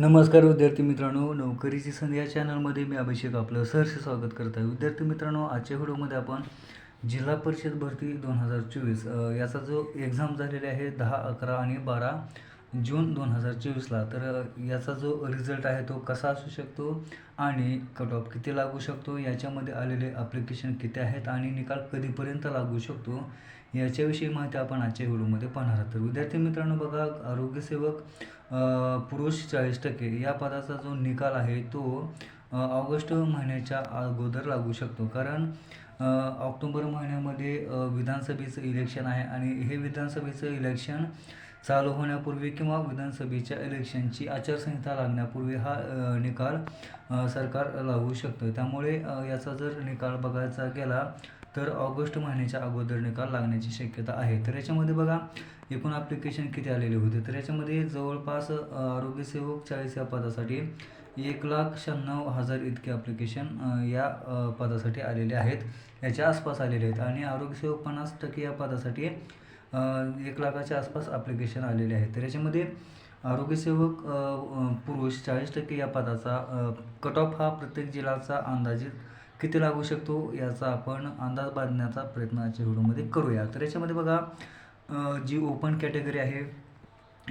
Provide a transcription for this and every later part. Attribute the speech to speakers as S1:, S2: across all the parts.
S1: नमस्कार विद्यार्थी मित्रांनो नोकरीची संधी या चॅनलमध्ये मी अभिषेक आपलं सहर्ष स्वागत करत आहे. विद्यार्थी मित्रांनो आजच्या व्हिडिओमध्ये आपण जिल्हा परिषद भरती दोन हजार चोवीस याचा जो एक्झाम झालेला आहे दहा अकरा आणि बारा जून दोन हजार चोवीसला तर याचा जो रिझल्ट आहे तो कसा असू शकतो आणि कट ऑफ किती लागू शकतो याच्यामध्ये आलेले ॲप्लिकेशन किती आहेत आणि निकाल कधीपर्यंत लागू शकतो याच्याविषयी माहिती आपण आजच्या व्हिडिओमध्ये पाहणार आहोत. तर विद्यार्थी मित्रांनो बघा आरोग्यसेवक पुरुष चाळीस टक्के या पदाचा जो निकाल आहे तो ऑगस्ट महिन्याच्या अगोदर लागू शकतो. कारण ऑक्टोबर महिन्यामध्ये विधानसभेचं इलेक्शन आहे आणि हे विधानसभेचं इलेक्शन चालू होण्यापूर्वी किंवा विधानसभेच्या इलेक्शनची आचारसंहिता लागण्यापूर्वी हा निकाल सरकार लागू शकतो त्यामुळे याचा जर निकाल बघायचा गेला तर ऑगस्ट महिन्याच्या अगोदर निकाल लागण्याची शक्यता आहे. तर याच्यामध्ये बघा एकूण ॲप्लिकेशन किती आलेले होते? तर याच्यामध्ये जवळपास आरोग्यसेवक चाळीस या पदासाठी एक लाख शहाण्णव हजार इतके ॲप्लिकेशन या पदासाठी आलेले आहेत. याच्या आसपास आलेले आहेत. आणि आरोग्यसेवक पन्नास टक्के या पदासाठी एक लाखाच्या आसपास ॲप्लिकेशन आलेले आहेत. तर याच्यामध्ये आरोग्यसेवक पुरुष चाळीस टक्के या पदाचा कट ऑफ हा प्रत्येक जिल्ह्याचा अंदाजित किती लागू शकतो याचा आपण अंदाज बांधण्याचा प्रयत्न आजच्या व्हिडिओमध्ये करूया. तर याच्यामध्ये बघा जी ओपन कॅटेगरी आहे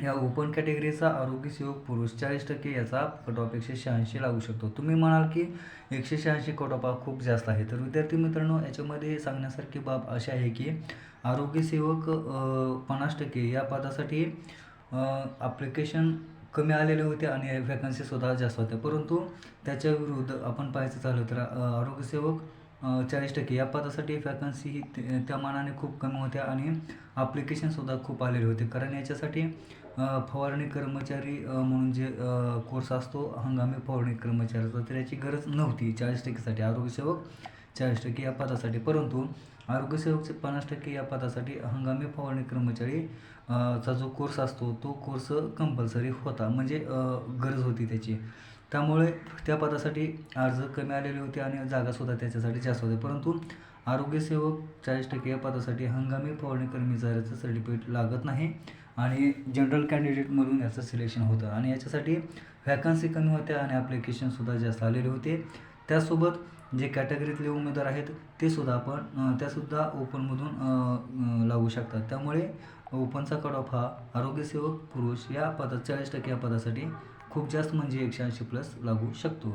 S1: या ओपन कॅटेगरीचा आरोग्यसेवक पुरुष चाळीस टक्के याचा कट ऑफ एकशे शहाऐंशी लागू शकतो. तुम्ही म्हणाल की एकशे शहाऐंशी कट ऑफ हा खूप जास्त आहे. तर विद्यार्थी मित्रांनो याच्यामध्ये सांगण्यासारखी बाब अशी आहे की आरोग्यसेवक पन्नास टक्के या पदासाठी ॲप्लिकेशन कमी आलेले होते आणि वॅकन्सीसुद्धा जास्त होत्या. परंतु त्याच्या विरुद्ध आपण पाहायचं झालं तर आरोग्यसेवक चाळीस टक्के या पदासाठी वॅकन्सी ही त्या मानाने खूप कमी होत्या आणि ॲप्लिकेशनसुद्धा खूप आलेले होते. कारण याच्यासाठी फवारणी कर्मचारी म्हणून जे कोर्स असतो हंगामी फवारणी कर्मचाऱ्याचा तर याची गरज नव्हती चाळीस टक्केसाठी आरोग्यसेवक चाळीस टक्के या पदासाठी. परंतु आरोग्यसेवकचे पन्नास टक्के या पदासाठी हंगामी फवारणी कर्मचारी चा जो कोर्स असतो तो कोर्स कंपल्सरी होता. म्हणजे गरज होती त्याची. त्यामुळे त्या पदासाठी अर्ज कमी आलेले होते आणि जागासुद्धा त्याच्यासाठी जास्त होते. परंतु आरोग्यसेवक चाळीस टक्के या पदासाठी हंगामी फवारणी कर्मचाऱ्याचं सर्टिफिकेट लागत नाही आणि जनरल कॅन्डिडेटमधून याचं सिलेक्शन होतं. आणि याच्यासाठी व्हॅकन्सी कमी होत्या आणि ॲप्लिकेशनसुद्धा जास्त आलेले होते. त्यासोबत जे कॅटेगरीतले उमेदवार आहेत ते सुद्धा आपण त्यासुद्धा ओपनमधून लागू शकतात. त्यामुळे ओपनचा कट ऑफ हा आरोग्यसेवक पुरुष या पदात चाळीस टक्के या पदासाठी खूप जास्त म्हणजे एकशे ऐंशी प्लस लागू शकतो.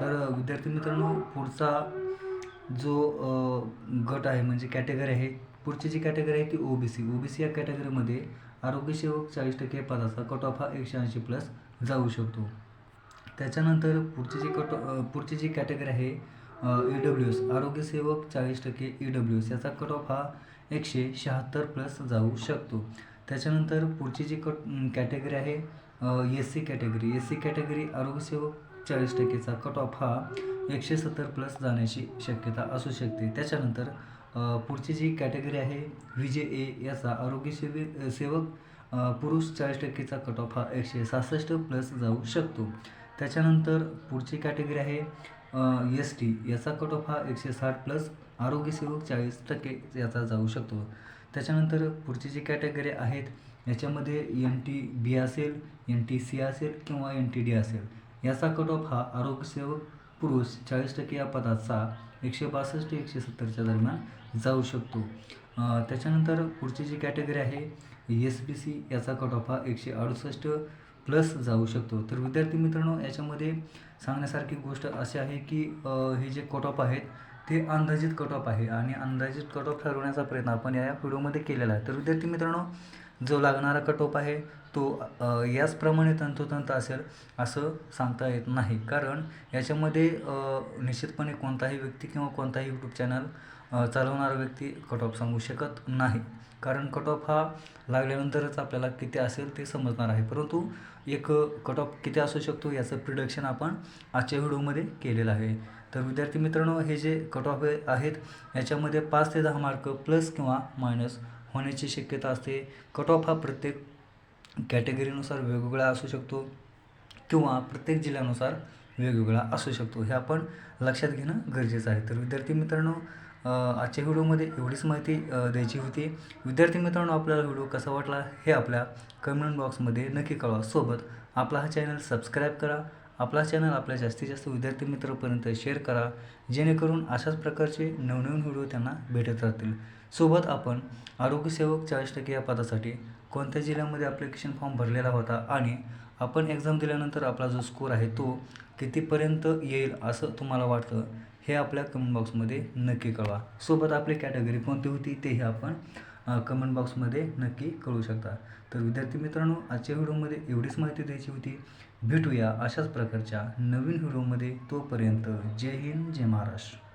S1: तर विद्यार्थी मित्रांनो पुढचा जो गट आहे म्हणजे कॅटेगरी आहे पुढची जी कॅटेगरी आहे ती O B C O B C या कॅटेगरीमध्ये आरोग्यसेवक चाळीस टक्के पदाचा कट ऑफ हा एकशे ऐंशी प्लस जाऊ शकतो. त्याच्यानंतर पुढची जी कट पुढची जी कॅटेगरी आहे ई डब्ल्यू एस आरोग्यसेवक चाळीस टक्के ई डब्ल्यू एस याचा कट ऑफ हा एकशे शहात्तर प्लस जाऊ शकतो. त्याच्यानंतर पुढची जी कट कॅटेगरी आहे S C category S C category आरोग्यसेवक चाळीस टक्केचा कट ऑफ हा एकशे सत्तर प्लस जाण्याची शक्यता असू शकते. त्याच्यानंतर पुढची जी कॅटेगरी आहे व्ही जे ए याचा आरोग्यसेवी सेवक पुरुष चाळीस टक्केचा कट ऑफ हा एकशे सहासष्ट प्लस जाऊ शकतो. त्याच्यानंतर पुढची कॅटेगरी आहे एस टी याचा कट ऑफ हा एकशे साठ प्लस आरोग्यसेवक चाळीस टक्के याचा जाऊ शकतो. त्याच्यानंतर पुढची जी कॅटेगरी आहेत याच्यामध्ये एन टी बी असेल एन टी सी असेल किंवा एन टी डी असेल. याचा कट ऑफ हा आरोग्यसेवक पुरुष चाळीस टक्के या पदाचा एकशे बासष्ट ते एकशे सत्तरच्या दरम्यान जाऊ शकतो. त्याच्यानंतर पुढची जी कॅटेगरी आहे एस बी सी याचा कट ऑफ हा एकशे अडुसष्ट प्लस जाऊ शकतो. तर विद्यार्थी मित्रांनो याच्यामध्ये सांगण्यासारखी गोष्ट अशी आहे की हे जे कट ऑफ आहेत ते अंदाजित कट ऑफ आहे आणि अंदाजित कट ऑफ ठरवण्याचा प्रयत्न आपण या व्हिडिओमध्ये केलेला आहे. तर विद्यार्थी मित्रांनो जो लागणारा कट ऑफ आहे तो याचप्रमाणे तंतोतंत असेल असं सांगता येत नाही. कारण याच्यामध्ये निश्चितपणे कोणताही व्यक्ती किंवा कोणताही यूट्यूब चॅनल चालवणारा व्यक्ती कट ऑफ सांगू शकत नाही. कारण कट ऑफ हा लागल्यानंतरच आपल्याला किती असेल ते समजणार आहे. परंतु एक कट ऑफ किती असू शकतो याचं प्रिडक्शन आपण आजच्या व्हिडिओमध्ये केलेलं आहे. तर विद्यार्थी मित्रांनो हे जे कट ऑफ आहेत याच्यामध्ये पाच ते दहा मार्क प्लस किंवा मायनस होण्याची शक्यता असते. कट ऑफ हा प्रत्येक कॅटेगरीनुसार वेगवेगळा असू शकतो किंवा प्रत्येक जिल्ह्यानुसार वेगवेगळा असू शकतो. हे आपण लक्षात घेणं गरजेचं आहे. तर विद्यार्थी मित्रांनो आजच्या व्हिडिओमध्ये एवढीच माहिती द्यायची होती. विद्यार्थी मित्रांनो आपल्याला व्हिडिओ कसा वाटला हे आपल्या कमेंट बॉक्समध्ये नक्की कळवा. सोबत आपला हा चॅनल सबस्क्राईब करा. आपला चॅनल आपल्या जास्तीत जास्त विद्यार्थी मित्रापर्यंत शेअर करा. जेणेकरून अशाच प्रकारचे नवनवीन व्हिडिओ त्यांना भेटत राहतील. सोबत आपण आरोग्यसेवक चाळीस टक्के या पदासाठी कोणत्या जिल्ह्यामध्ये ॲप्लिकेशन फॉर्म भरलेला होता आणि आपण एक्झाम दिल्यानंतर आपला जो स्कोर आहे तो कितीपर्यंत येईल असं तुम्हाला वाटतं? हे आपल्या कमेंट बॉक्समध्ये नक्की कळवा. सोबत आपली कॅटेगरी कोणती होती तेही आपण कमेंट बॉक्समध्ये नक्की कळू शकता. तर विद्यार्थी मित्रांनो आजच्या व्हिडिओमध्ये एवढीच माहिती द्यायची होती. भेटूया अशाच प्रकारच्या नवीन व्हिडिओमध्ये तोपर्यंत जय हिंद जय महाराष्ट्र.